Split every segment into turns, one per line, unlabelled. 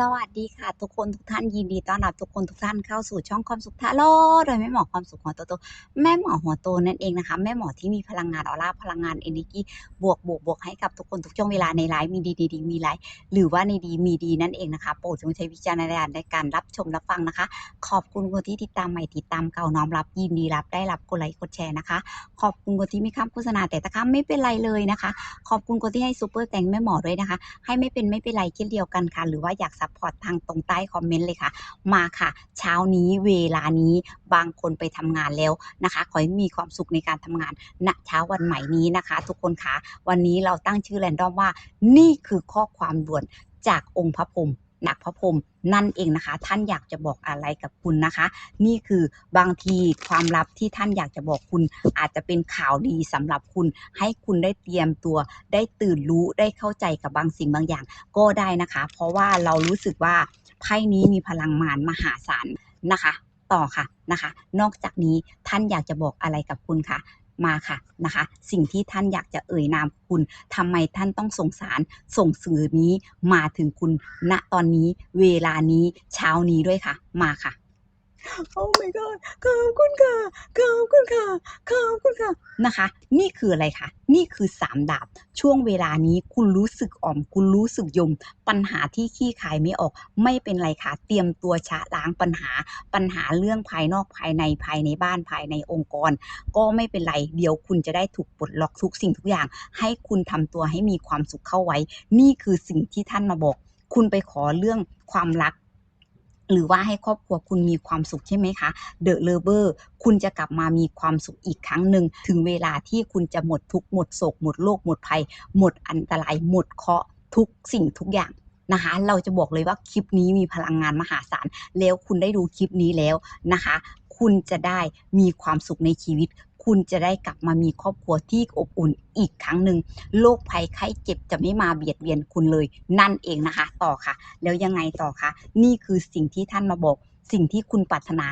สวัสดีค่ะ ทุกคนทุกท่านยินดีต้อนรับทุกคนทุกท่านเข้าสู่ช่องความสุขทาโลโดยแม่หมอความสุขหัวโตแม่หมอหัวโตนั่นเองนะคะ แม่หมอที่มีพลังงานออร่าพลังงานเอเนจีบวกบวกบวกให้กับทุกคนทุกช่วงเวลาในไลฟ์มีดีดีดีมีไลฟ์หรือว่าในดีมีดีนั่นเองนะคะโปรดจงใช้วิจารณญาณในการรับชมรับฟังนะคะ ขอบคุณคนที่ติดตามใหม่ติดตามเก่าน้อมรับยินดีรับได้รับกดไลค์กดแชร์นะคะ ขอบคุณคนที่มีคำโฆษณาแต่ตะคำไม่เป็นไรเลยนะคะ ขอบคุณคนที่ให้ซูเปอร์แต่งแม่หมอด้วยนะคะ ให้ไม่เป็นไม่เป็นไรเช่นเดียวกันค่ะ หรือว่าอยากซัพพอร์ตทางตรงใต้คอมเมนต์เลยค่ะ มาค่ะ เช้านี้เวลานี้บางคนไปทำงานแล้วนะคะ ขอให้มีความสุขในการทำงานณเช้าวันใหม่นี้นะคะ ทุกคนคะวันนี้เราตั้งชื่อแรนดอมว่า นี่คือข้อความด่วนจากองค์พระพรหม หนักพระพรมนั่นเองนะคะ ท่านอยากจะบอกอะไรกับคุณนะคะ นี่คือบางทีความลับที่ท่านอยากจะบอกคุณ อาจจะเป็นข่าวดีสำหรับคุณ ให้คุณได้เตรียมตัว ได้ตื่นรู้ได้เข้าใจกับบางสิ่งบางอย่าง ก็ได้นะคะ เพราะว่าเรารู้สึกว่าไพ่นี้มีพลังมารมหาศาลนะคะ ต่อค่ะนะคะ นอกจากนี้ท่านอยากจะบอกอะไรกับคุณคะ มาค่ะนะคะ สิ่งที่ท่านอยากจะเอ่ยนามคุณทำไมท่านต้องส่งสารส่งสื่อนี้มาถึงคุณณตอนนี้เวลานี้เช้านี้ด้วยค่ะ มาค่ะ โอ้ my god ขอบคุณค่ะ ขอบคุณค่ะ ขอบคุณค่ะ นะคะ นี่คืออะไรคะ นี่คือสามดาบ ช่วงเวลานี้คุณรู้สึกอ่อม คุณรู้สึกยม ปัญหาที่ขี้ขายไม่ออก ไม่เป็นไรค่ะ เตรียมตัวชะล้างปัญหา ปัญหาเรื่องภายนอกภายในภายในบ้านภายในองค์กร ก็ไม่เป็นไร เดี๋ยวคุณจะได้ถูกปลดล็อกทุกสิ่งทุกอย่าง ให้คุณทำตัวให้มีความสุขเข้าไว้ นี่คือสิ่งที่ท่านมาบอก คุณไปขอเรื่องความรัก หรือว่าให้ครอบครัวคุณมีความสุขใช่ไหมคะเดอะเลเวอร์คุณจะกลับมามีความสุขอีกครั้งหนึ่ง ถึงเวลาที่คุณจะหมดทุกหมดโศก หมดโรคหมดภัย หมดอันตราย หมดเคราะห์ทุกสิ่งทุกอย่างนะคะ เราจะบอกเลยว่าคลิปนี้มีพลังงานมหาศาล แล้วคุณได้ดูคลิปนี้แล้วนะคะ คุณจะได้มีความสุขในชีวิต คุณจะได้กลับมามีครอบครัวที่อบอุ่นอีกครั้งหนึ่งโรคภัยไข้เจ็บจะไม่มาเบียดเบียนคุณเลย นั่นเองนะคะ ต่อค่ะ แล้วยังไงต่อคะนี่คือสิ่งที่ท่านมาบอก สิ่งที่คุณปรารถนา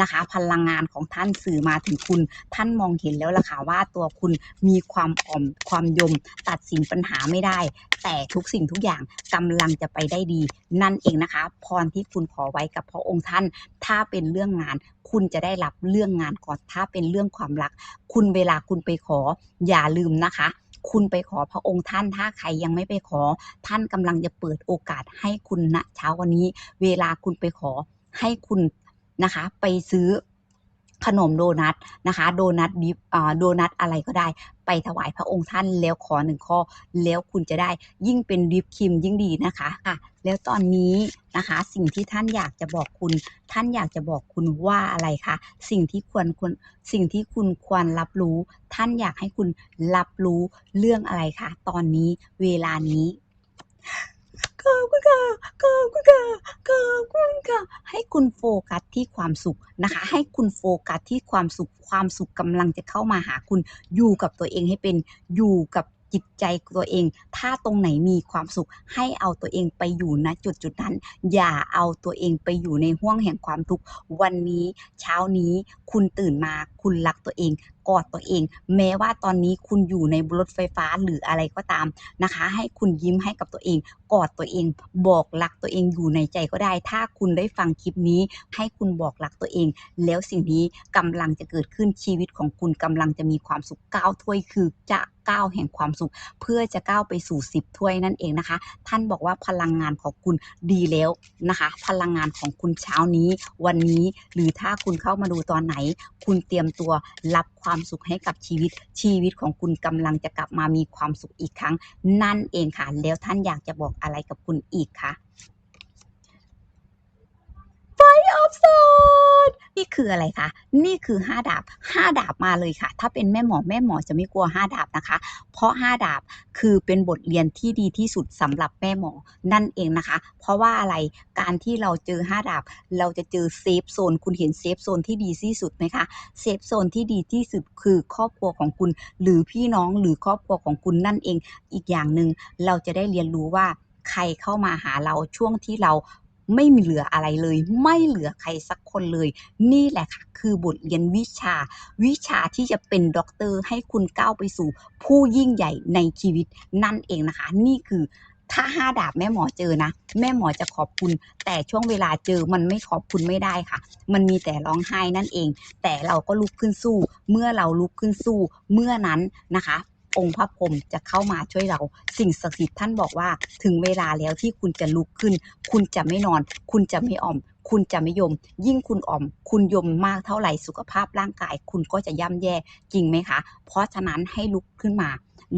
นะคะ พลังงานของท่านสื่อมาถึงคุณ ท่านมองเห็นแล้วล่ะค่ะว่าตัวคุณมีความอ่อมความยม ตัดสินปัญหาไม่ได้ แต่ทุกสิ่งทุกอย่างกำลังจะไปได้ดี นั่นเองนะคะ พรที่คุณขอไว้กับพระองค์ท่าน ถ้าเป็นเรื่องงานคุณจะได้รับเรื่องงานก่อนถ้าเป็นเรื่องความรัก คุณเวลาคุณไปขออย่าลืมนะคะคุณไปขอพระองค์ท่านถ้าใครยังไม่ไปขอ ท่านกำลังจะเปิดโอกาสให้คุณณเช้าวันนี้ เวลาคุณไปขอ ให้คุณนะคะไปซื้อขนมโดนัทนะคะ โดนัทดิฟอ่าโดนัทอะไรก็ได้ ไปถวายพระองค์ท่านแล้วขอหนึ่งข้อ แล้วคุณจะได้ยิ่งเป็นดิฟครีมยิ่งดีนะคะอะแล้วตอนนี้นะคะสิ่งที่ท่านอยากจะบอกคุณ ท่านอยากจะบอกคุณว่าอะไรคะสิ่งที่ควรควรสิ่งที่คุณควรรับรู้ ท่านอยากให้คุณรับรู้เรื่องอะไรคะตอนนี้เวลานี้ ขอบคุณค่ะขอบคุณค่ะขอบคุณค่ะ ให้คุณโฟกัสที่ความสุขนะคะ ให้คุณโฟกัสที่ความสุข ความสุขกำลังจะเข้ามาหาคุณ อยู่กับตัวเองให้เป็น อยู่กับ จิตใจตัวเอง ถ้าตรงไหนมีความสุขให้เอาตัวเองไปอยู่ณจุดจุดนั้น อย่าเอาตัวเองไปอยู่ในห้วงแห่งความทุกข์วันนี้เช้านี้คุณตื่นมาคุณรักตัวเองกอดตัวเอง แม้ว่าตอนนี้คุณอยู่ในรถไฟฟ้าหรืออะไรก็ตามนะคะ ให้คุณยิ้มให้กับตัวเอง กอดตัวเอง บอกรักตัวเองอยู่ในใจก็ได้ ถ้าคุณได้ฟังคลิปนี้ ให้คุณบอกรักตัวเอง แล้วสิ่งนี้กำลังจะเกิดขึ้นชีวิตของคุณกำลังจะมีความสุขก้าวถ้วยคือจะ ก้าวแห่งความสุข เพื่อจะก้าวไปสู่สิบถ้วยนั่นเองนะคะ ท่านบอกว่าพลังงานของคุณดีแล้วนะคะ พลังงานของคุณเช้านี้ วันนี้หรือถ้าคุณเข้ามาดูตอนไหน คุณเตรียมตัวรับความสุขให้กับชีวิต ชีวิตของคุณกำลังจะกลับมามีความสุขอีกครั้ง นั่นเองค่ะ แล้วท่านอยากจะบอกอะไรกับคุณอีกคะ ไฟออฟโซดนี่คืออะไรคะ นี่คือห้าดาบห้าดาบมาเลยค่ะ ถ้าเป็นแม่หมอแม่หมอจะไม่กลัวห้าดาบนะคะ เพราะห้าดาบคือเป็นบทเรียนที่ดีที่สุดสำหรับแม่หมอนั่นเองนะคะ เพราะว่าอะไรการที่เราเจอห้าดาบ เราจะเจอเซฟโซนคุณเห็นเซฟโซนที่ดีที่สุดไหมคะเซฟโซนที่ดีที่สุดคือครอบครัวของคุณ หรือพี่น้องหรือครอบครัวของคุณนั่นเอง อีกอย่างหนึ่งเราจะได้เรียนรู้ว่าใครเข้ามาหาเราช่วงที่เรา ไม่มีเหลืออะไรเลย ไม่เหลือใครสักคนเลย นี่แหละค่ะ คือบทเรียนวิชา วิชาที่จะเป็นด็อกเตอร์ให้คุณก้าวไปสู่ ผู้ยิ่งใหญ่ในชีวิตนั่นเองนะคะ นี่คือถ้าห้าดาบแม่หมอเจอนะ แม่หมอจะขอบคุณ แต่ช่วงเวลาเจอมันไม่ขอบคุณไม่ได้ค่ะ มันมีแต่ร้องไห้นั่นเอง แต่เราก็ลุกขึ้นสู้ เมื่อเราลุกขึ้นสู้ เมื่อนั้นนะคะ องค์พระพรหมจะเข้ามาช่วยเรา สิ่งศักดิ์สิทธิ์ท่านบอกว่า ถึงเวลาแล้วที่คุณจะลุกขึ้น คุณจะไม่นอน คุณจะไม่อ่อม คุณจะไม่ยม ยิ่งคุณอ่อม คุณยมมากเท่าไหร่สุขภาพร่างกาย คุณก็จะย่ำแย่จริงไหมคะ เพราะฉะนั้นให้ลุกขึ้นมา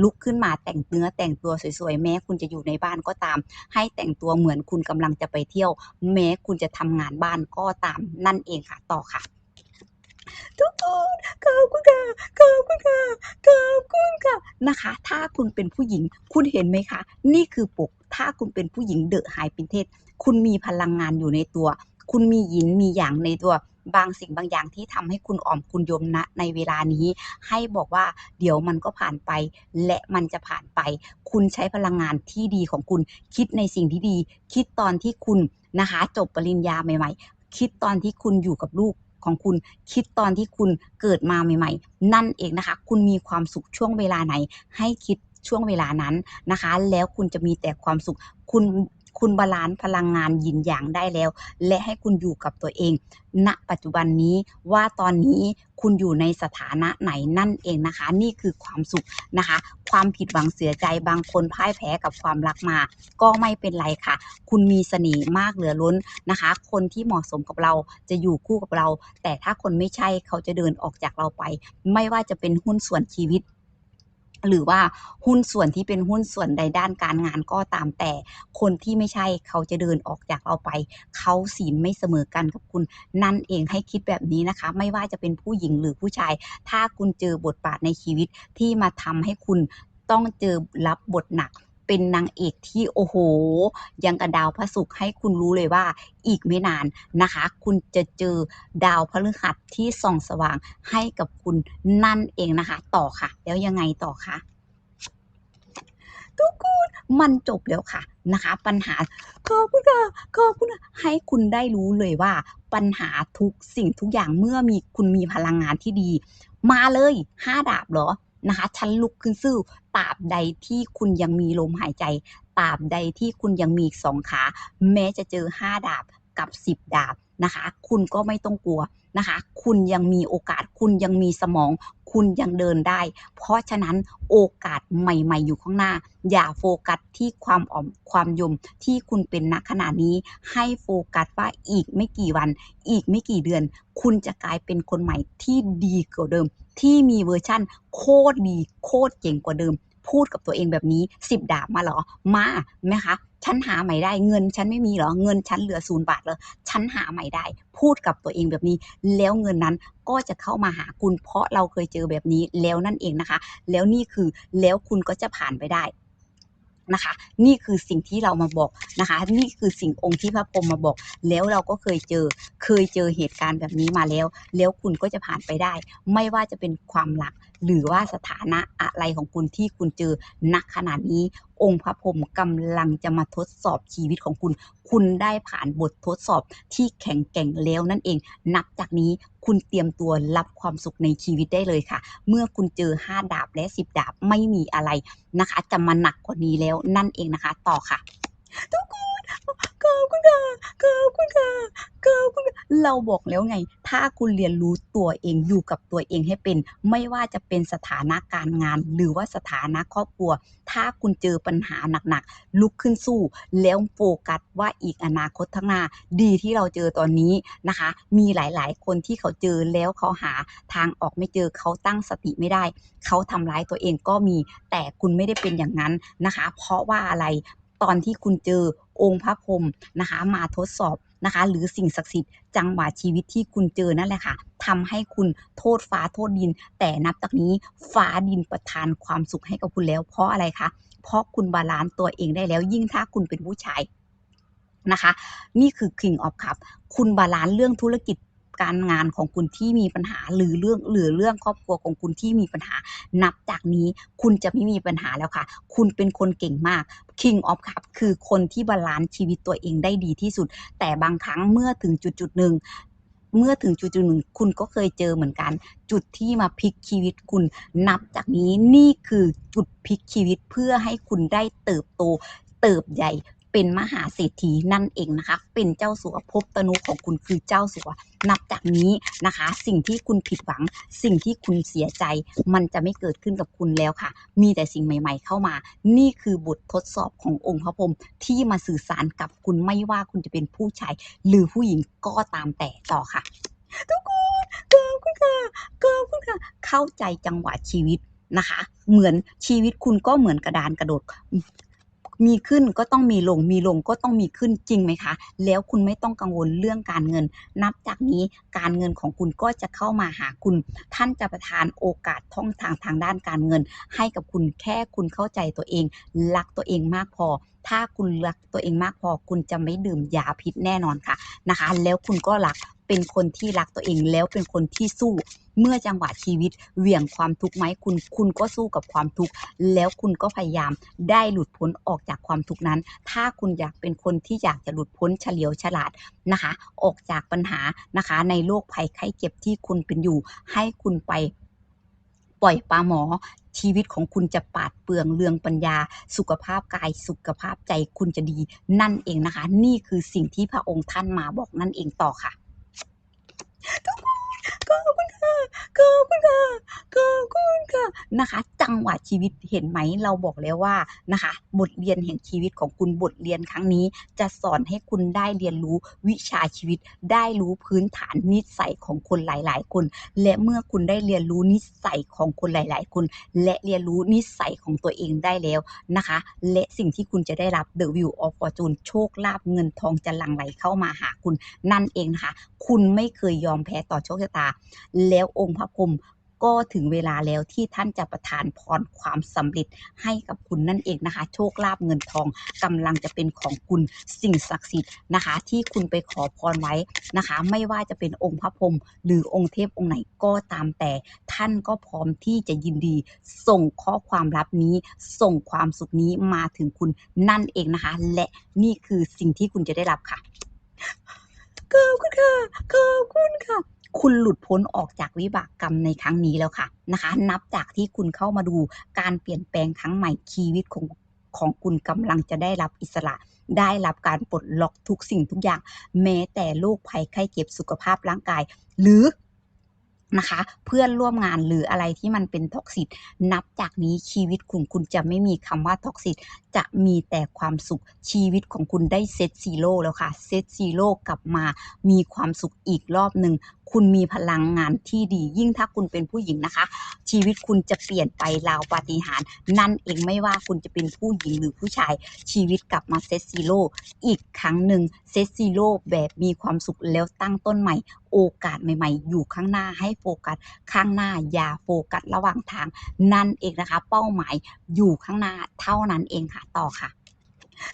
ลุกขึ้นมาแต่งเนื้อแต่งตัวสวยๆ แม้คุณจะอยู่ในบ้านก็ตาม ให้แต่งตัวเหมือนคุณกำลังจะไปเที่ยว แม้คุณจะทำงานบ้านก็ตามนั่นเองค่ะต่อค่ะ ทุกคน นะคะ ถ้าคุณเป็นผู้หญิง คุณเห็นไหมคะ นี่คือปก ถ้าคุณเป็นผู้หญิงเดอะไฮปินเทสคุณมีพลังงานอยู่ในตัว คุณมีหยินมีอย่างในตัวบางสิ่งบางอย่างที่ทำให้คุณอ่อมคุณยมนะในเวลานี้ ให้บอกว่าเดี๋ยวมันก็ผ่านไป และมันจะผ่านไป คุณใช้พลังงานที่ดีของคุณ คิดในสิ่งที่ดี คิดตอนที่คุณนะคะ จบปริญญาใหม่ ๆ คิดตอนที่คุณอยู่กับลูก ของคุณคิดตอนที่คุณเกิดมาใหม่ ๆ นั่นเองนะคะ คุณมีความสุขช่วงเวลาไหน ให้คิดช่วงเวลานั้นนะคะ แล้วคุณจะมีแต่ความสุข คุณ คุณบาลานซ์พลังงานหยินหยางได้แล้ว และให้คุณอยู่กับตัวเอง ณ ปัจจุบันนี้ว่าตอนนี้คุณอยู่ในสถานะไหนนั่นเองนะคะ นี่คือความสุขนะคะ ความผิดหวังเสียใจบางคนพ่ายแพ้กับความรักมา ก็ไม่เป็นไรค่ะ คุณมีเสน่ห์มากเหลือล้นนะคะ คนที่เหมาะสมกับเราจะอยู่คู่กับเรา แต่ถ้าคนไม่ใช่เขาจะเดินออกจากเราไป ไม่ว่าจะเป็นหุ้นส่วนชีวิต หรือว่าหุ้นส่วนที่เป็นหุ้นส่วนใดด้านการงานก็ตามแต่ คนที่ไม่ใช่เขาจะเดินออกจากเราไป เขาศีลไม่เสมอกันกับคุณ นั่นเองให้คิดแบบนี้นะคะ ไม่ว่าจะเป็นผู้หญิงหรือผู้ชาย ถ้าคุณเจอบทบาทในชีวิตที่มาทำให้คุณต้องเจอรับบทหนัก เป็นนางเอกที่โอ้โห ยังกระดาวพระศุกร์ให้คุณรู้เลยว่าอีกไม่นานนะคะ คุณจะเจอดาวพฤหัสที่ส่องสว่างให้กับคุณนั่นเองนะคะ ต่อค่ะ แล้วยังไงต่อคะทุกคนมันจบแล้วค่ะนะคะ ปัญหาขอบคุณค่ะขอบคุณค่ะให้คุณได้รู้เลยว่า ปัญหาทุกสิ่งทุกอย่างเมื่อมีคุณมีพลังงานที่ดี มาเลยห้าดาบเหรอ นะคะ ฉันลุกขึ้นสู้ตราบใดที่คุณยังมีลมหายใจตราบใดที่คุณยังมีสองขา แม้จะเจอห้าดาบกับสิบดาบ นะคะ คุณก็ไม่ต้องกลัวนะคะ คุณยังมีโอกาส คุณยังมีสมอง คุณยังเดินได้ เพราะฉะนั้นโอกาสใหม่ ๆ อยู่ข้างหน้า อย่าโฟกัสที่ความอ่อมความยมที่คุณเป็นณขณะนี้ ให้โฟกัสว่าอีกไม่กี่วัน อีกไม่กี่เดือน คุณจะกลายเป็นคนใหม่ที่ดีกว่าเดิม ที่มีเวอร์ชั่นโคตรดีโคตรเจ๋งกว่าเดิม พูดกับตัวเองแบบนี้สิบดาบมาเหรอ มาไหมคะฉันหาใหม่ได้เงินฉันไม่มีเหรอเงินฉันเหลือศูนย์บาทเลยฉันหาใหม่ได้ พูดกับตัวเองแบบนี้ แล้วเงินนั้นก็จะเข้ามาหาคุณเพราะเราเคยเจอแบบนี้แล้วนั่นเองนะคะ แล้วนี่คือแล้วคุณก็จะผ่านไปได้ นะคะ นี่คือสิ่งที่เรามาบอกนะคะ นี่คือสิ่งองค์ที่พระพรหมมาบอก แล้วเราก็เคยเจอ เคยเจอเหตุการณ์แบบนี้มาแล้ว แล้วคุณก็จะผ่านไปได้ ไม่ว่าจะเป็นความหลักหรือว่าสถานะอะไรของคุณที่คุณเจอณขณะนี้ องค์พระพรหมกำลังจะมาทดสอบชีวิตของคุณ คุณได้ผ่านบททดสอบที่แข็งแกร่งแล้วนั่นเอง นับจากนี้คุณเตรียมตัวรับความสุขในชีวิตได้เลยค่ะ เมื่อคุณเจอ 5 ดาบและ 10 ดาบไม่มีอะไรนะคะ จะมาหนักกว่านี้แล้วนั่นเองนะคะ ต่อค่ะ ทุกคน ขอบคุณค่ะขอบคุณค่ะขอบคุณค่ะเราบอกแล้วไง ถ้าคุณเรียนรู้ตัวเองอยู่กับตัวเองให้เป็น ไม่ว่าจะเป็นสถานะการงาน หรือว่าสถานะครอบครัว ถ้าคุณเจอปัญหาหนักๆลุกขึ้นสู้ แล้วโฟกัสว่าอีกอนาคตข้างหน้า ดีที่เราเจอตอนนี้นะคะ มีหลายๆ คนที่เขาเจอแล้วเขาหาทางออกไม่เจอเขาตั้งสติไม่ได้ เขาทำร้ายตัวเองก็มีแต่คุณไม่ได้เป็นอย่างนั้นนะคะ เพราะว่าอะไร ตอนที่คุณเจอองค์พระพรหมนะคะ มาทดสอบนะคะ หรือสิ่งศักดิ์สิทธิ์จังหวะชีวิตที่คุณเจอนั่นแหละค่ะทำให้คุณโทษฟ้าโทษดิน แต่นับจากนี้ฟ้าดินประทานความสุขให้กับคุณแล้ว เพราะอะไรคะเพราะคุณบาลานซ์ตัวเองได้แล้ว ยิ่งถ้าคุณเป็นผู้ชายนะคะ นี่คือ King of Cup คุณบาลานซ์เรื่องธุรกิจ การงานของคุณที่มีปัญหา หรือเรื่องหรือเรื่องครอบครัวของคุณที่มีปัญหา นับจากนี้คุณจะไม่มีปัญหาแล้วค่ะ คุณเป็นคนเก่งมาก King of Cup คือคนที่บาลานซ์ชีวิตตัวเองได้ดีที่สุด แต่บางครั้งเมื่อถึงจุดจุดหนึ่งเมื่อถึงจุดจุดหนึ่งคุณก็เคยเจอเหมือนกัน จุดที่มาพลิกชีวิตคุณนับจากนี้นี่คือจุดพลิกชีวิตเพื่อให้คุณได้เติบโตเติบใหญ่ เป็นมหาเศรษฐีนั่นเองนะคะ เป็นเจ้าสัวภพตนุของคุณคือเจ้าสัวนับจากนี้นะคะ สิ่งที่คุณผิดหวัง สิ่งที่คุณเสียใจ มันจะไม่เกิดขึ้นกับคุณแล้วค่ะ มีแต่สิ่งใหม่ ๆ เข้ามา นี่คือบททดสอบขององค์พระพรหมที่มาสื่อสารกับคุณไม่ว่าคุณจะเป็นผู้ชาย หรือผู้หญิงก็ตามแต่ต่อค่ะ ทุกคนขอบคุณค่ะขอบคุณค่ะ เข้าใจจังหวะชีวิตนะคะ เหมือนชีวิตคุณก็เหมือนกระดานกระโดด มีขึ้นก็ต้องมีลง มีลงก็ต้องมีขึ้นจริงไหมคะ แล้วคุณไม่ต้องกังวลเรื่องการเงิน นับจากนี้การเงินของคุณก็จะเข้ามาหาคุณ ท่านจะประทานโอกาสท่องทางทางด้านการเงิน ให้กับคุณแค่คุณเข้าใจตัวเอง รักตัวเองมากพอ ถ้าคุณรักตัวเองมากพอ คุณจะไม่ดื่มยาพิษแน่นอนค่ะนะคะ แล้วคุณก็รัก เป็นคนที่รักตัวเองแล้วเป็นคนที่สู้เมื่อจังหวะชีวิตเหวี่ยงความทุกข์ไหมคุณ คุณก็สู้กับความทุกข์แล้วคุณก็พยายามได้หลุดพ้นออกจากความทุกข์นั้น ถ้าคุณอยากเป็นคนที่อยากจะหลุดพ้นเฉลียวฉลาดนะคะ ออกจากปัญหานะคะ ในโรคภัยไข้เจ็บที่คุณเป็นอยู่ ให้คุณไปปล่อยปลาหมอชีวิตของคุณจะปาดเปรื่องเรืองปัญญา สุขภาพกายสุขภาพใจคุณจะดีนั่นเองนะคะ นี่คือสิ่งที่พระองค์ท่านมาบอกนั่นเองต่อค่ะ ทุ ขอบคุณค่ะขอบคุณค่ะนะคะ จังหวะชีวิตเห็นไหมเราบอกแล้วว่านะคะ บทเรียนแห่งชีวิตของคุณบทเรียนครั้งนี้ จะสอนให้คุณได้เรียนรู้วิชาชีวิต ได้รู้พื้นฐานนิสัยของคนหลาย ๆ คน และเมื่อคุณได้เรียนรู้นิสัยของคนหลาย ๆ คน และเรียนรู้นิสัยของตัวเองได้แล้วนะคะ และสิ่งที่คุณจะได้รับ The View of Fortune โชคลาภเงินทองจะหลั่งไหลเข้ามาหาคุณนั่นเองนะคะ คุณไม่เคยยอมแพ้ต่อโชคชะตา แล้วองค์พระพรหมก็ถึงเวลาแล้วที่ท่านจะประทานพรความสำเร็จให้กับคุณนั่นเองนะคะ โชคลาภเงินทองกำลังจะเป็นของคุณสิ่งศักดิ์สิทธิ์นะคะ ที่คุณไปขอพรไว้นะคะ ไม่ว่าจะเป็นองค์พระพรหมหรือองค์เทพองค์ไหนก็ตามแต่ ท่านก็พร้อมที่จะยินดี ส่งข้อความลับนี้ ส่งความสุขนี้มาถึงคุณนั่นเองนะคะ และนี่คือสิ่งที่คุณจะได้รับค่ะขอบคุณค่ะขอบคุณค่ะ คุณหลุดพ้นออกจากวิบากกรรมในครั้งนี้แล้วค่ะนะคะ นับจากที่คุณเข้ามาดูการเปลี่ยนแปลงครั้งใหม่ชีวิตของของคุณกำลังจะได้รับอิสระ ได้รับการปลดล็อกทุกสิ่งทุกอย่าง แม้แต่โรคภัยไข้เจ็บสุขภาพร่างกาย หรือนะคะ เพื่อนร่วมงานหรืออะไรที่มันเป็นท็อกซิตนับจากนี้ชีวิตคุณคุณจะไม่มีคำว่าท็อกซิตจะมีแต่ความสุขชีวิตของคุณได้เซตซีโร่แล้วค่ะเซตซีโร่กลับมามีความสุขอีกรอบหนึ่ง คุณมีพลังงานที่ดี ยิ่งถ้าคุณเป็นผู้หญิงนะคะ ชีวิตคุณจะเปลี่ยนไปราวปาฏิหาริย์นั่นเองไม่ว่าคุณจะเป็นผู้หญิงหรือผู้ชาย ชีวิตกลับมาเซตซีโร่อีกครั้งหนึ่งเซตซีโร่แบบมีความสุขแล้วตั้งต้นใหม่ โอกาสใหม่ๆ อยู่ข้างหน้าให้โฟกัส ข้างหน้าอย่าโฟกัสระหว่างทาง นั่นเองนะคะ เป้าหมายอยู่ข้างหน้าเท่านั้นเองค่ะต่อค่ะ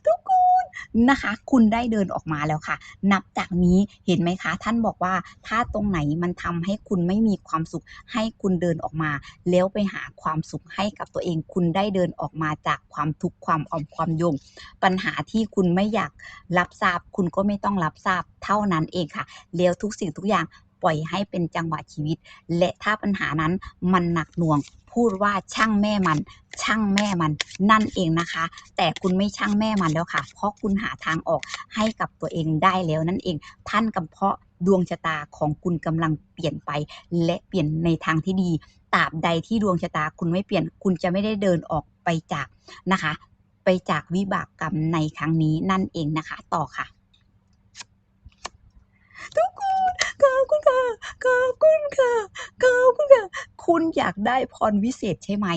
ทุกคนนะคะ คุณได้เดินออกมาแล้วค่ะ นับจากนี้เห็นไหมคะ ท่านบอกว่าถ้าตรงไหนมันทำให้คุณไม่มีความสุข ให้คุณเดินออกมา แล้วไปหาความสุขให้กับตัวเอง คุณได้เดินออกมาจากความทุกข์ความอ่อมความยง ปัญหาที่คุณไม่อยากรับทราบ คุณก็ไม่ต้องรับทราบเท่านั้นเองค่ะแล้วทุกสิ่งทุกอย่าง ปล่อยให้เป็นจังหวะชีวิต และถ้าปัญหานั้นมันหนักหน่วงพูดว่าช่างแม่มัน ช่างแม่มันนั่นเองนะคะ แต่คุณไม่ช่างแม่มันแล้วค่ะ เพราะคุณหาทางออกให้กับตัวเองได้แล้วนั่นเอง ท่านกำเพาะดวงชะตาของคุณกำลังเปลี่ยนไป และเปลี่ยนในทางที่ดีตราบใดที่ดวงชะตาคุณไม่เปลี่ยนคุณจะไม่ได้เดินออกไปจากนะคะ ไปจากวิบากกรรมในครั้งนี้นั่นเองนะคะ ต่อค่ะ ทุกคนขอบ ค่ะ ขอบคุณค่ะ ขอบคุณค่ะ คุณอยากได้พรวิเศษใช่ไหม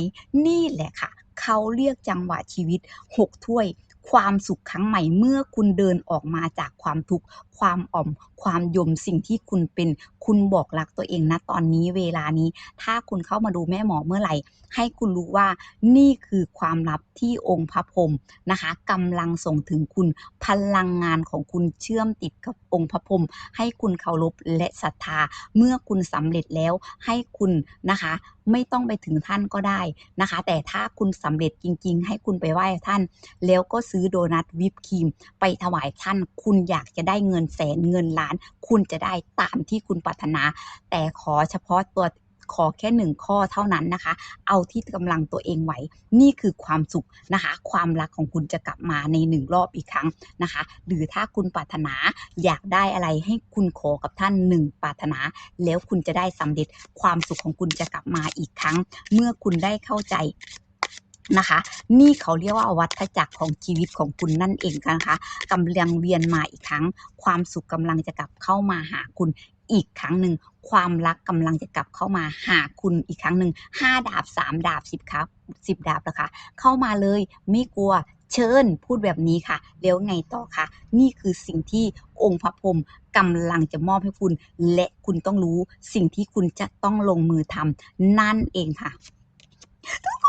นี่แหละค่ะ เขาเรียกจังหวะชีวิตหกถ้วย ความสุขครั้งใหม่เมื่อคุณเดินออกมาจากความทุกข์ ความอ่อม ความยมสิ่งที่คุณเป็นคุณบอกรักตัวเองนะตอนนี้เวลานี้ ถ้าคุณเข้ามาดูแม่หมอเมื่อไหร่ ให้คุณรู้ว่านี่คือความลับที่องค์พระพรหมนะคะกำลังส่งถึงคุณพลังงานของคุณเชื่อมติดกับองค์พระพรหมให้คุณเคารพและศรัทธา เมื่อคุณสำเร็จแล้วให้คุณนะคะไม่ต้องไปถึงท่านก็ได้นะคะ แต่ถ้าคุณสำเร็จจริง ๆ ให้คุณไปไหว้ท่าน แล้วก็ซื้อโดนัทวิปครีม ไปถวายท่าน คุณอยากจะได้เงินแสนเงินล้านคุณจะได้ตามที่คุณปรารถนา แต่ขอเฉพาะตัวขอแค่หนึ่งข้อเท่านั้นนะคะ เอาที่กำลังตัวเองไหว นี่คือความสุขนะคะ ความรักของคุณจะกลับมาในหนึ่งรอบอีกครั้งนะคะ หรือถ้าคุณปรารถนาอยากได้อะไรให้คุณขอกับท่านหนึ่งปรารถนา แล้วคุณจะได้สำเร็จ ความสุขของคุณจะกลับมาอีกครั้ง เมื่อคุณได้เข้าใจ นะคะ นี่เขาเรียกว่าวัฏจักรของชีวิตของคุณนั่นเองนะคะกำลังเวียนมาอีกครั้ง ความสุขกำลังจะกลับเข้ามาหาคุณอีกครั้งหนึ่งความรักกำลังจะกลับเข้ามาหาคุณอีกครั้งหนึ่งห้าดาบสามดาบสิบครับสิบดาบนะคะ เข้ามาเลยไม่กลัวเชิญพูดแบบนี้ค่ะ แล้วไงต่อคะนี่คือสิ่งที่องค์พระพรหมกำลังจะมอบให้คุณ และคุณต้องรู้สิ่งที่คุณจะต้องลงมือทำนั่นเองค่ะข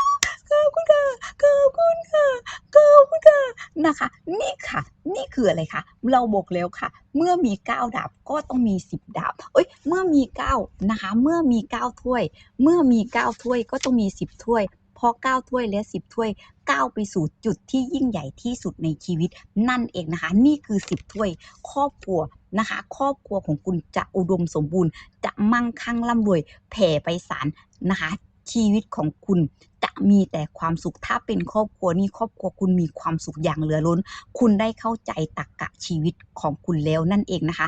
อบคุณค่ะขอบคุณค่ะขอบคุณค่ะนะคะ นี่ค่ะ นี่คืออะไรคะเราบอกแล้วค่ะ เมื่อมีเก้าดาบก็ต้องมีสิบดาบเอ้ยเมื่อมีเก้านะคะ เมื่อมีเก้าถ้วย เมื่อมีเก้าถ้วยก็ต้องมีสิบถ้วยพราะเก้าถ้วยและสิบถ้วยก้าวไปสู่จุดที่ยิ่งใหญ่ที่สุดในชีวิต นั่นเองนะคะ นี่คือสิบถ้วย ครอบครัวนะคะ ครอบครัวของคุณจะอุดมสมบูรณ์ จะมั่งคั่งร่ำรวยแผ่ไปสารนะคะ ชีวิตของคุณ มีแต่ความสุขถ้าเป็นครอบครัวนี่ครอบครัวคุณมีความสุขอย่างเหลือล้น คุณได้เข้าใจตรรกะชีวิตของคุณแล้วนั่นเองนะคะ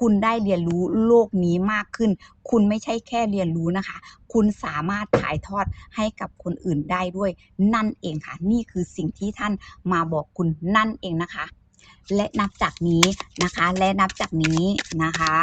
คุณได้เรียนรู้โลกนี้มากขึ้น คุณไม่ใช่แค่เรียนรู้นะคะ คุณสามารถถ่ายทอดให้กับคนอื่นได้ด้วยนั่นเองค่ะ นี่คือสิ่งที่ท่านมาบอกคุณนั่นเองนะคะและนับจากนี้นะคะ และนับจากนี้นะคะ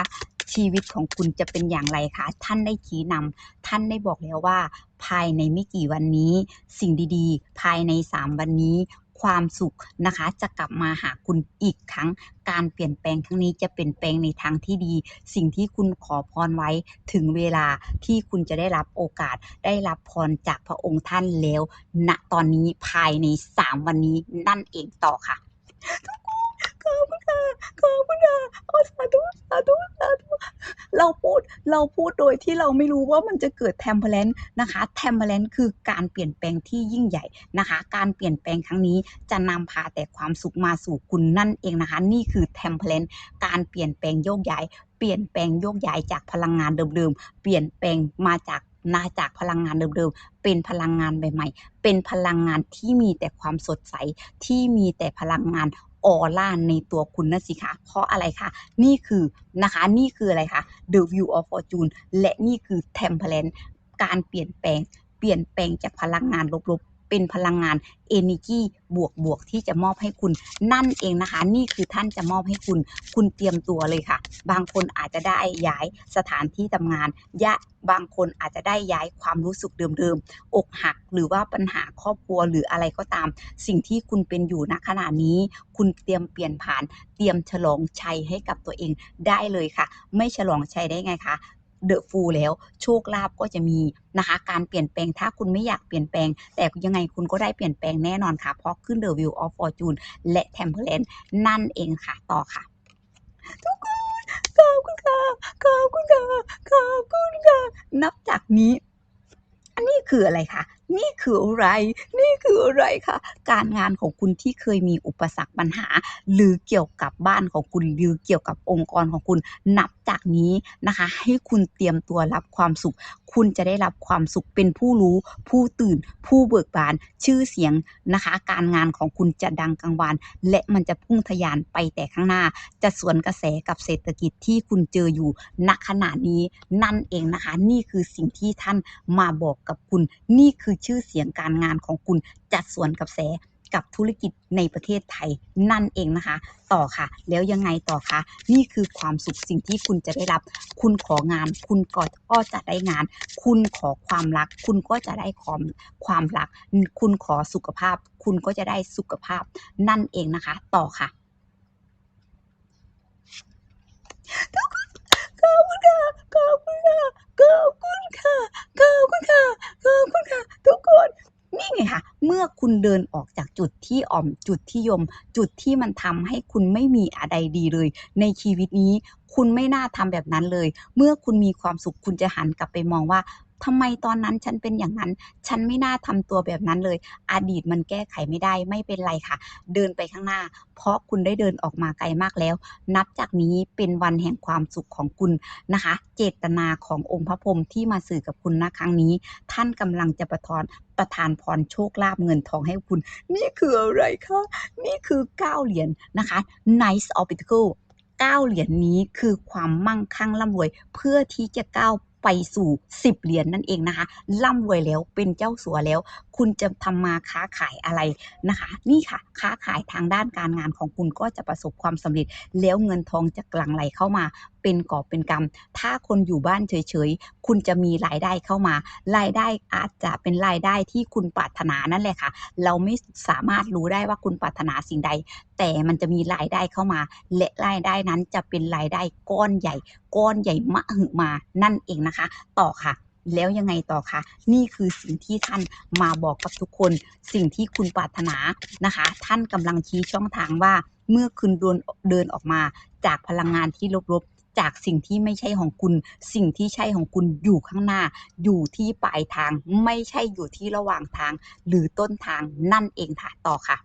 ชีวิตของคุณจะเป็นอย่างไรคะ ท่านได้ชี้นำท่านได้บอกแล้วว่า ภายในไม่กี่วันนี้ สิ่งดีๆ ภายใน 3 วันนี้ ความสุขนะคะ จะกลับมาหาคุณอีกครั้ง การเปลี่ยนแปลงครั้งนี้จะเปลี่ยนแปลงในทางที่ดี สิ่งที่คุณขอพรไว้ถึงเวลาที่คุณจะได้รับโอกาส ได้รับพรจากพระองค์ท่านแล้วณตอนนี้ภายใน 3 วันนี้นั่นเองต่อค่ะ ขอบคุณค่ะขอบคุณค่ะโอ้สาธุสาธุสาธุเราพูดเราพูดโดยที่เราไม่รู้ว่ามันจะเกิดแทมเพลนนะคะแทมเพลนคือการเปลี่ยนแปลงที่ยิ่งใหญ่นะคะ การเปลี่ยนแปลงครั้งนี้จะนำพาแต่ความสุขมาสู่คุณนั่นเองนะคะ นี่คือแทมเพลนการเปลี่ยนแปลงโยกย้ายเปลี่ยนแปลงโยกย้ายจากพลังงานเดิมๆ เปลี่ยนแปลงมาจากนาจากพลังงานเดิมๆ เป็นพลังงานใหม่ๆ เป็นพลังงานที่มีแต่ความสดใส ที่มีแต่พลังงาน ออร่าในตัวคุณนะสิคะเพราะอะไรคะนี่คือนะคะนี่คืออะไรคะ The View of Fortune และนี่คือ Temperance การเปลี่ยนแปลง เปลี่ยนแปลงจากพลังงานลบๆ เป็นพลังงาน Energy บวกบวกที่จะมอบให้คุณ นั่นเองนะคะ นี่คือท่านจะมอบให้คุณ คุณเตรียมตัวเลยค่ะ บางคนอาจจะได้ย้ายสถานที่ทำงานยะบางคนอาจจะได้ย้ายความรู้สึกเดิมๆ อกหักหรือว่าปัญหาครอบครัวหรืออะไรก็ตาม สิ่งที่คุณเป็นอยู่ณขณะนี้ คุณเตรียมเปลี่ยนผ่าน เตรียมฉลองชัยให้กับตัวเองได้เลยค่ะ ไม่ฉลองชัยได้ไงคะ เดอะฟูลแล้ว โชคลาภก็จะมีนะคะ การเปลี่ยนแปลงถ้าคุณไม่อยากเปลี่ยนแปลง แต่ยังไงคุณก็ได้เปลี่ยนแปลงแน่นอนค่ะ เพราะขึ้นเดอะวิวออฟฟอร์จูนและเทมเพลนนั่นเองค่ะต่อค่ะ ทุกคนขอบคุณค่ะขอบคุณค่ะขอบคุณค่ะนับจากนี้ อันนี้คืออะไรคะ นี่คืออะไร นี่คืออะไรคะการงานของคุณที่เคยมีอุปสรรคปัญหา หรือเกี่ยวกับบ้านของคุณหรือเกี่ยวกับองค์กรของคุณนับจากนี้นะคะ ให้คุณเตรียมตัวรับความสุข คุณจะได้รับความสุขเป็นผู้รู้ ผู้ตื่น ผู้เบิกบานชื่อเสียงนะคะ การงานของคุณจะดังกังวานและมันจะพุ่งทะยานไปแต่ข้างหน้า จะสวนกระแสกับเศรษฐกิจที่คุณเจออยู่ณขณะนี้นั่นเองนะคะ นี่คือสิ่งที่ท่านมาบอกกับคุณ นี่คือชื่อเสียงการงานของคุณจัดส่วนกับแสกับธุรกิจในประเทศไทยนั่นเองนะคะ ต่อค่ะ แล้วยังไงต่อคะนี่คือความสุขสิ่งที่คุณจะได้รับ คุณของาน คุณก็ก็จะได้งาน คุณขอความรัก คุณก็จะได้ความความรัก คุณขอสุขภาพ คุณก็จะได้สุขภาพนั่นเองนะคะ ต่อค่ะ อบคุณค่ะ ขอบคุณค่ะ ขอบคุณค่ะ ขอบคุณค่ะ ขอบคุณค่ะ ทุกคน นี่ไงคะเมื่อคุณเดินออกจากจุดที่อ่อม จุดที่ยม จุดที่มันทำให้คุณไม่มีอะไรดีเลย ในชีวิตนี้ คุณไม่น่าทำแบบนั้นเลย เมื่อคุณมีความสุข คุณจะหันกลับไปมองว่า ทำไมตอนนั้นฉันเป็นอย่างนั้น ฉันไม่น่าทำตัวแบบนั้นเลย อดีตมันแก้ไขไม่ได้ไม่เป็นไรค่ะ เดินไปข้างหน้า เพราะคุณได้เดินออกมาไกลมากแล้ว นับจากนี้เป็นวันแห่งความสุขของคุณนะคะ เจตนาขององค์พระพรหมที่มาสื่อกับคุณณครั้งนี้ ท่านกำลังจะประทานประทานพรโชคลาภเงินทองให้คุณ นี่คืออะไรคะนี่คือ9เหรียญนะคะ Nice of Pentacle 9เหรียญนี้คือความมั่งคั่งร่ำรวย เพื่อที่จะก้าว ไปสู่ 10 เหรียญนั่นเองนะคะร่ำรวยแล้วเป็นเจ้าสัวแล้ว คุณจะทำมาค้าขายอะไรนะคะ นี่ค่ะค้าขายทางด้านการงานของคุณก็จะประสบความสำเร็จ แล้วเงินทองจะกลั่งไหลเข้ามาเป็นกอบเป็นกำถ้าคนอยู่บ้านเฉยๆ คุณจะมีรายได้เข้ามา รายได้อาจจะเป็นรายได้ที่คุณปรารถนานั่นแหละค่ะ เราไม่สามารถรู้ได้ว่าคุณปรารถนาสิ่งใด แต่มันจะมีรายได้เข้ามา และรายได้นั้นจะเป็นรายได้ก้อนใหญ่ ก้อนใหญ่มหึมานั่นเองนะคะ ต่อค่ะแล้วยังไงต่อคะ นี่คือสิ่งที่ท่านมาบอกกับทุกคน สิ่งที่คุณปรารถนานะคะ ท่านกำลังชี้ช่องทางว่า เมื่อคุณเดินเดินออกมาจากพลังงานที่ลบ จากสิ่งที่ไม่ใช่ของคุณ สิ่งที่ใช่ของคุณอยู่ข้างหน้า อยู่ที่ปลายทาง ไม่ใช่อยู่ที่ระหว่างทาง หรือต้นทางนั่นเองค่ะ ต่อค่ะ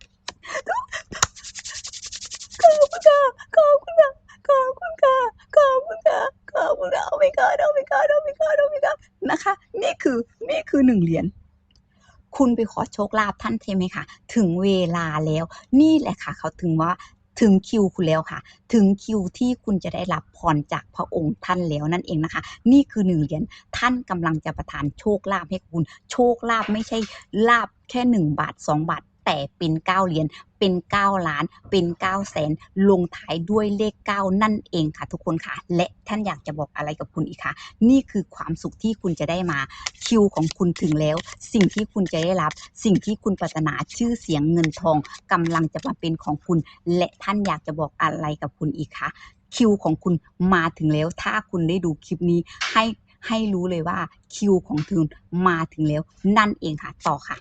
ขอบคุณค่ะ ขอบคุณค่ะ ขอบคุณค่ะ ขอบคุณค่ะ ขอบคุณค่ะ โอ้ my god โอ้ my god โอ้ my god โอ้ my god นะคะ นี่คือ นี่คือหนึ่งเหรียญคุณไปขอโชคลาภท่านใช่ไหมคะ ถึงเวลาแล้ว นี่แหละค่ะ เขาถึงว่า ถึงคิวคุณแล้วค่ะ ถึงคิวที่คุณจะได้รับพรจากพระองค์ท่านแล้วนั่นเองนะคะ นี่คือหนึ่งเหรียญท่านกำลังจะประทานโชคลาภให้คุณ โชคลาภไม่ใช่ลาบแค่หนึ่งบาทสองบาท แต่เป็นเก้าเหรียญเป็น9ล้าน เป็น9แสนลงท้ายด้วยเลข9นั่นเองค่ะ ทุกคนค่ะ และท่านอยากจะบอกอะไรกับคุณอีกคะนี่คือความสุขที่คุณจะได้มาคิวของคุณถึงแล้ว สิ่งที่คุณจะได้รับ สิ่งที่คุณปรารถนาชื่อเสียงเงินทองกำลังจะมาเป็นของคุณ และท่านอยากจะบอกอะไรกับคุณอีกคะคิวของคุณมาถึงแล้ว ถ้าคุณได้ดูคลิปนี้ให้ให้รู้เลยว่าคิวของคุณมาถึงแล้ว นั่นเองค่ะ ต่อค่ะ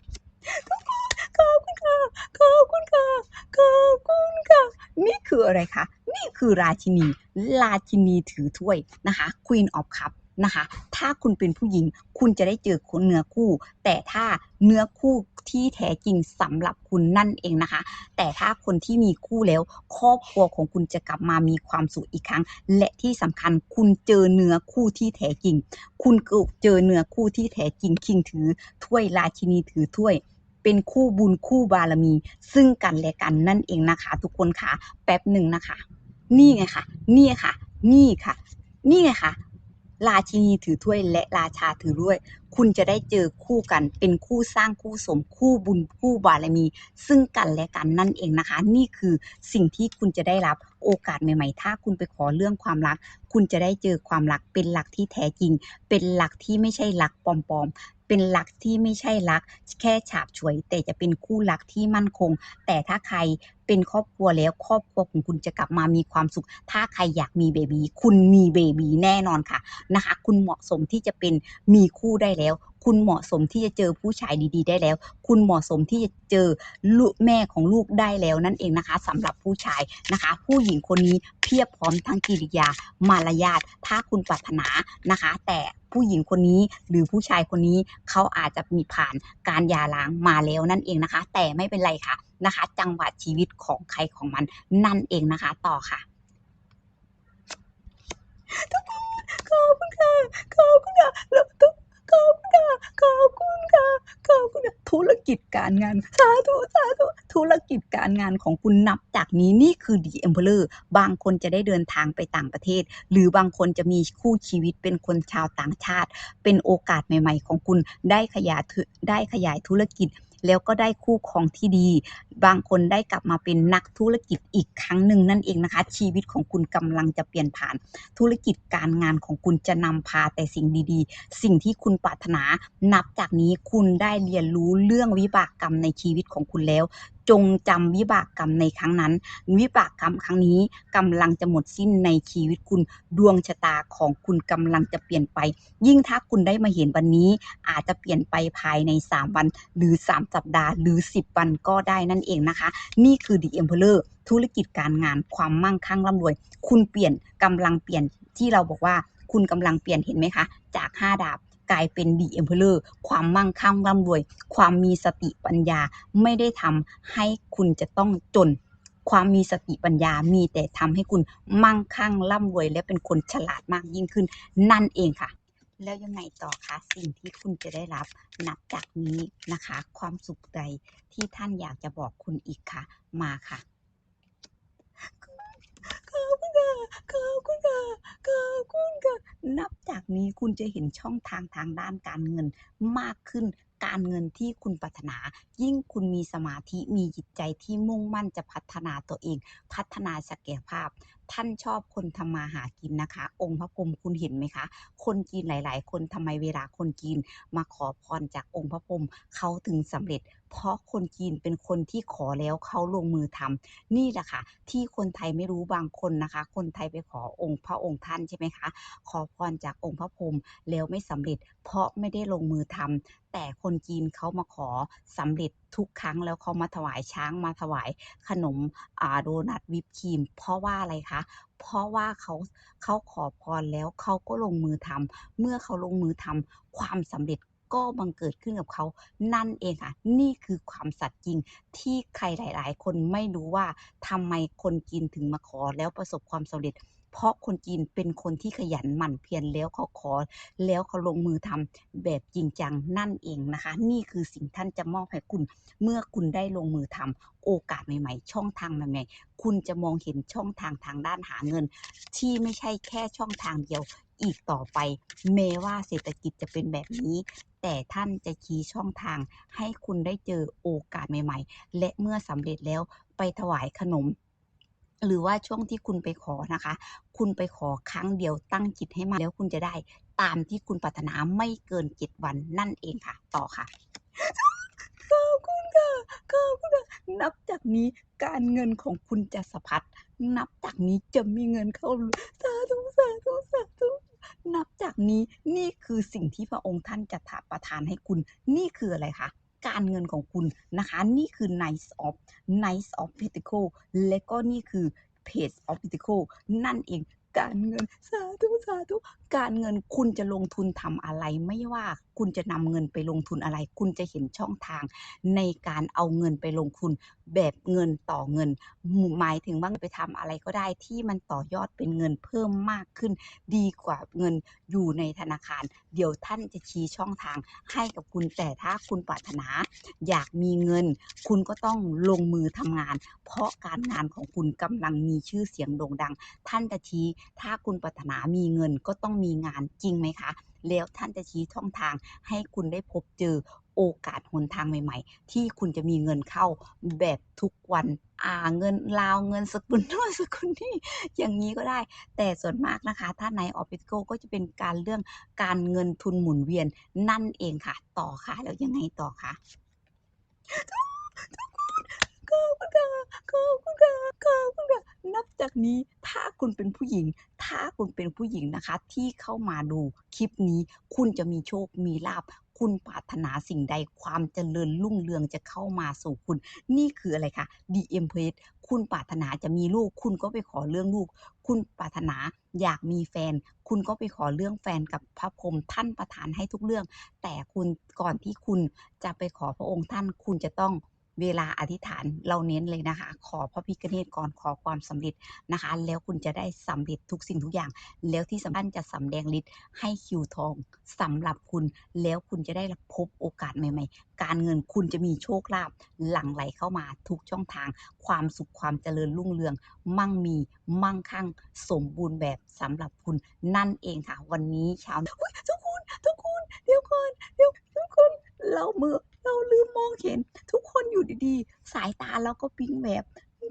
ขอบคุณค่ะ ขอบคุณค่ะ ขอบคุณค่ะ นี่คืออะไรคะ นี่คือราชินี ราชินีถือถ้วยนะคะ Queen of Cup นะคะ ถ้าคุณเป็นผู้หญิง คุณจะได้เจอคนเนื้อคู่ แต่ถ้าเนื้อคู่ที่แท้จริงสำหรับคุณนั่นเองนะคะ แต่ถ้าคนที่มีคู่แล้ว ครอบครัวของคุณจะกลับมามีความสุขอีกครั้ง และที่สำคัญคุณเจอเนื้อคู่ที่แท้จริง คุณเจอเนื้อคู่ที่แท้จริงคิงถือถ้วยราชินีถือถ้วย เป็นคู่บุญคู่บารมี ซึ่งกันและกันนั่นเองนะคะ ทุกคนค่ะ แป๊บหนึ่งนะคะ นี่ไงค่ะ นี่ค่ะ นี่ค่ะ นี่ไงค่ะ ราชินีถือถ้วยและราชาถือด้วย คุณจะได้เจอคู่กันเป็นคู่สร้างคู่สมคู่บุญคู่บารมี ซึ่งกันและกันนั่นเองนะคะ นี่คือสิ่งที่คุณจะได้รับโอกาสใหม่ๆ ถ้าคุณไปขอเรื่องความรัก คุณจะได้เจอความรักเป็นหลักที่แท้จริง เป็นหลักที่ไม่ใช่หลักปลอมๆ เป็นหลักที่ไม่ใช่รัก แค่ฉาบฉวย แต่จะเป็นคู่รักที่มั่นคง แต่ถ้าใครเป็นครอบครัวแล้วครอบครัวของคุณจะกลับมามีความสุข ถ้าใครอยากมีเบบีคุณมีเบบีแน่นอนค่ะนะคะ คุณเหมาะสมที่จะเป็นมีคู่ได้แล้วคุณเหมาะสมที่จะเจอผู้ชายดี ๆ ได้แล้ว คุณเหมาะสมที่จะเจอลูกแม่ของลูกได้แล้วนั่นเองนะคะสำหรับผู้ชายนะคะ ผู้หญิงคนนี้เพียบพร้อมทั้งกิริยามารยาทถ้าคุณปรารถนานะคะ แต่ผู้หญิงคนนี้หรือผู้ชายคนนี้เขาอาจจะมีผ่านการยาร้างมาแล้วนั่นเองนะคะ แต่ไม่เป็นไรค่ะนะคะ จังหวะชีวิตของใครของมันนั่นเองนะคะ ต่อค่ะทุกคนขอบคุณค่ะขอบคุณค่ะแล้วทุก อบคุณค่ะขอบคุณค่ะขอบคุณค่ะธุรกิจการงานสาธุสาธุธุรกิจการงานของคุณนับจากนี้นี่คือดีเอ็มเพลอร์บางคนจะได้เดินทางไปต่างประเทศ หรือบางคนจะมีคู่ชีวิตเป็นคนชาวต่างชาติ เป็นโอกาสใหม่ ๆ ของคุณได้ขยายได้ขยายธุรกิจแล้วก็ได้คู่ครองที่ดี บางคนได้กลับมาเป็นนักธุรกิจอีกครั้งหนึ่งนั่นเองนะคะ ชีวิตของคุณกำลังจะเปลี่ยนผ่าน ธุรกิจการงานของคุณจะนำพาแต่สิ่งดีๆ สิ่งที่คุณปรารถนา นับจากนี้คุณได้เรียนรู้เรื่องวิบากกรรมในชีวิตของคุณแล้ว จงจำวิบากกรรมในครั้งนั้น วิบากกรรมครั้งนี้กำลังจะหมดสิ้นในชีวิตคุณดวงชะตาของคุณกำลังจะเปลี่ยนไป ยิ่งถ้าคุณได้มาเห็นวันนี้ อาจจะเปลี่ยนไปภายใน 3 วัน หรือ 3 สัปดาห์ หรือ 10 วันก็ได้นั่นเองนะคะ นี่คือ The Emperor ธุรกิจการงานความมั่งคั่งร่ำรวย คุณเปลี่ยนกำลังเปลี่ยนที่เราบอกว่า คุณกำลังเปลี่ยนเห็นไหมคะ จาก 5 ดาบ กลายเป็น The Emperor ความมั่งคั่งร่ำรวย ความมีสติปัญญาไม่ได้ทำให้คุณจะต้องจน ความมีสติปัญญามีแต่ทำให้คุณมั่งคั่งร่ำรวย และเป็นคนฉลาดมากยิ่งขึ้น นั่นเองค่ะแล้วยังไงต่อคะสิ่งที่คุณจะได้รับนับจากนี้นะคะ ความสุขใดที่ท่านอยากจะบอกคุณอีกคะมาค่ะ อบคุณค่ะขอบคุณค่ะขอบคุณค่ะนับจากนี้คุณจะเห็นช่องทางทางด้านการเงินมากขึ้นการเงินที่คุณปรารถนา ยิ่งคุณมีสมาธิมีจิตใจที่มุ่งมั่นจะพัฒนาตัวเอง พัฒนาศักยภาพ ท่านชอบคนทำมาหากินนะคะ องค์พระพรหมคุณเห็นไหมคะ คนจีนหลาย ๆ คนทำไมเวลาคนจีนมาขอพรจากองค์พระพรหมเขาถึงสำเร็จ เพราะคนจีนเป็นคนที่ขอแล้วเขาลงมือทำนี่แหละค่ะ ที่คนไทยไม่รู้บางคนนะคะ คนไทยไปขอองค์พระองค์ท่านใช่ไหมคะ ขอพรจากองค์พระพรหมแล้วไม่สำเร็จ เพราะไม่ได้ลงมือทำแต่คนจีนเขามาขอสำเร็จทุกครั้งแล้วเขามาถวายช้างมาถวายขนมอ่าโดนัทวิปครีม เพราะว่าอะไรคะเพราะว่าเขาเขาขอพรแล้วเขาก็ลงมือทำเมื่อเขาลงมือทำความสำเร็จ ก็บังเกิดขึ้นกับเขา นั่นเองค่ะ นี่คือความสัตย์จริงที่ใครหลาย ๆ คนไม่รู้ว่าทำไมคนจีนถึงมาขอแล้วประสบความสำเร็จ เพราะคนจีนเป็นคนที่ขยันหมั่นเพียรแล้วเขาขอ แล้วเขาลงมือทำแบบจริงจังนั่นเองนะคะ นี่คือสิ่งท่านจะมอบให้คุณ เมื่อคุณได้ลงมือทำโอกาสใหม่ ๆ ช่องทางใหม่ ๆ คุณจะมองเห็นช่องทางทางด้านหาเงิน ที่ไม่ใช่แค่ช่องทางเดียว อีกต่อไป แม้ว่าเศรษฐกิจจะเป็นแบบนี้ แต่ท่านจะชี้ช่องทางให้คุณได้เจอโอกาสใหม่ ๆ และเมื่อสำเร็จแล้วไปถวายขนม หรือว่าช่วงที่คุณไปขอนะคะ คุณไปขอครั้งเดียวตั้งจิตให้มั่นแล้วคุณจะได้ ตามที่คุณปรารถนาไม่เกินเจ็ดวันนั่นเองค่ะ ต่อค่ะ ขอบคุณค่ะขอบคุณค่ะนับจากนี้การเงินของคุณจะสะพัดนับจากนี้จะมีเงินเข้าสาธุสาธุสาธุนับจากนี้นี่คือสิ่งที่พระองค์ท่านจะถาประทานให้คุณ นี่คืออะไรคะการเงินของคุณนะคะ นี่คือ Nice of Nice of Pentacle และก็นี่คือ Page of Pentacle นั่นเอง การเงินสาธุสาธุการเงินคุณจะลงทุนทำอะไรไม่ว่าคุณจะนำเงินไปลงทุนอะไร คุณจะเห็นช่องทางในการเอาเงินไปลงทุน แบบเงินต่อเงิน หมายถึงว่าไปทำอะไรก็ได้ที่มันต่อยอดเป็นเงินเพิ่มมากขึ้น ดีกว่าเงินอยู่ในธนาคาร เดี๋ยวท่านจะชี้ช่องทางให้กับคุณแต่ถ้าคุณปรารถนา อยากมีเงิน คุณก็ต้องลงมือทำงาน เพราะการงานของคุณกำลังมีชื่อเสียงโด่งดัง ท่านจะชี้ถ้าคุณปรารถนามีเงินก็ต้องมีงานจริงไหมคะแล้วท่านจะชี้ช่องทางให้คุณได้พบเจอ โอกาสหนทางใหม่ๆ ที่คุณจะมีเงินเข้าแบบทุกวันอ่าเงินลาวเงินสกุลโน่นสกุลนี่อย่างนี้ก็ได้ แต่ส่วนมากนะคะ ถ้าในออฟฟิศก็จะเป็นการเรื่องการเงินทุนหมุนเวียนนั่นเองค่ะ ต่อค่ะแล้วยังไงต่อคะขอบคุณค่ะขอบคุณค่ะขอบคุณค่ะนับจากนี้ถ้า คุณเป็นผู้หญิง ถ้าคุณเป็นผู้หญิงนะคะ ที่เข้ามาดูคลิปนี้ คุณจะมีโชคมีลาภคุณปรารถนาสิ่งใดความเจริญรุ่งเรืองจะเข้ามาสู่คุณ นี่คืออะไรคะ The Empress คุณปรารถนาจะมีลูก คุณก็ไปขอเรื่องลูก คุณปรารถนาอยากมีแฟน คุณก็ไปขอเรื่องแฟนกับพระพรหมท่านประทานให้ทุกเรื่อง แต่คุณก่อนที่คุณจะไปขอพระองค์ท่าน คุณจะต้อง เวลาอธิษฐานเราเน้นเลยนะคะ ขอพระพิฆเนศก่อนขอความสำเร็จนะคะ แล้วคุณจะได้สำเร็จทุกสิ่งทุกอย่าง แล้วที่สำคัญจะสำแดงฤทธิ์ให้คิวทองสำหรับคุณ แล้วคุณจะได้พบโอกาสใหม่ ๆ การเงินคุณจะมีโชคลาภหลั่งไหลเข้ามาทุกช่องทาง ความสุขความเจริญรุ่งเรือง มั่งมีมั่งคั่งสมบูรณ์แบบสำหรับคุณนั่นเองค่ะ วันนี้เช้าทุกคนทุกคนเดี๋ยวก่อนเดี๋ยวทุกคน เราเมื่อเราลืมมองเห็น ทุกคนอยู่ดีๆ สายตาเราก็ปิ๊งแบบ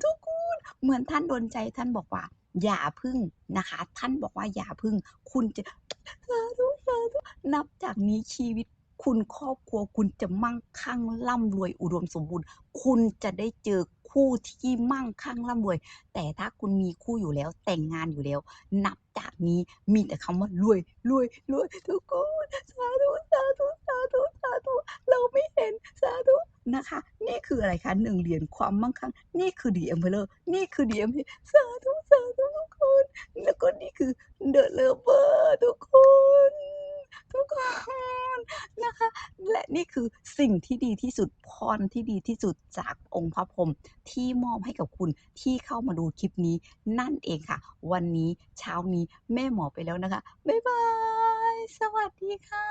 ทุกคนเหมือนท่านโดนใจท่านบอกว่า อย่าพึ่งนะคะ ท่านบอกว่าอย่าพึ่ง คุณจะสาธุสาธุนับจากนี้ชีวิต คุณครอบครัวคุณจะมั่งคั่งร่ำรวยอุดมสมบูรณ์ คุณจะได้เจอคู่ที่มั่งคั่งร่ำรวย แต่ถ้าคุณมีคู่อยู่แล้ว แต่งงานอยู่แล้ว นับจากนี้มีแต่คำว่ารวยรวยรวยทุกคนสาธุสาธุสาธุสาธุเราไม่เห็นสาธุนะคะ นี่คืออะไรคะหนึ่งเหรียญความมั่งคั่ง นี่คือดีเอ็มเพลอร์นี่คือดีเอ็มสาธุสาธุทุกคน แล้วก็นี่คือเดอะเลเวอร์ทุกคน ทุกคนนะคะ และนี่คือสิ่งที่ดีที่สุดพรที่ดีที่สุดจากองค์พระพรหมที่มอบให้กับคุณที่เข้ามาดูคลิปนี้นั่นเองค่ะ วันนี้เช้านี้แม่หมอไปแล้วนะคะ บ๊ายบาย สวัสดีค่ะ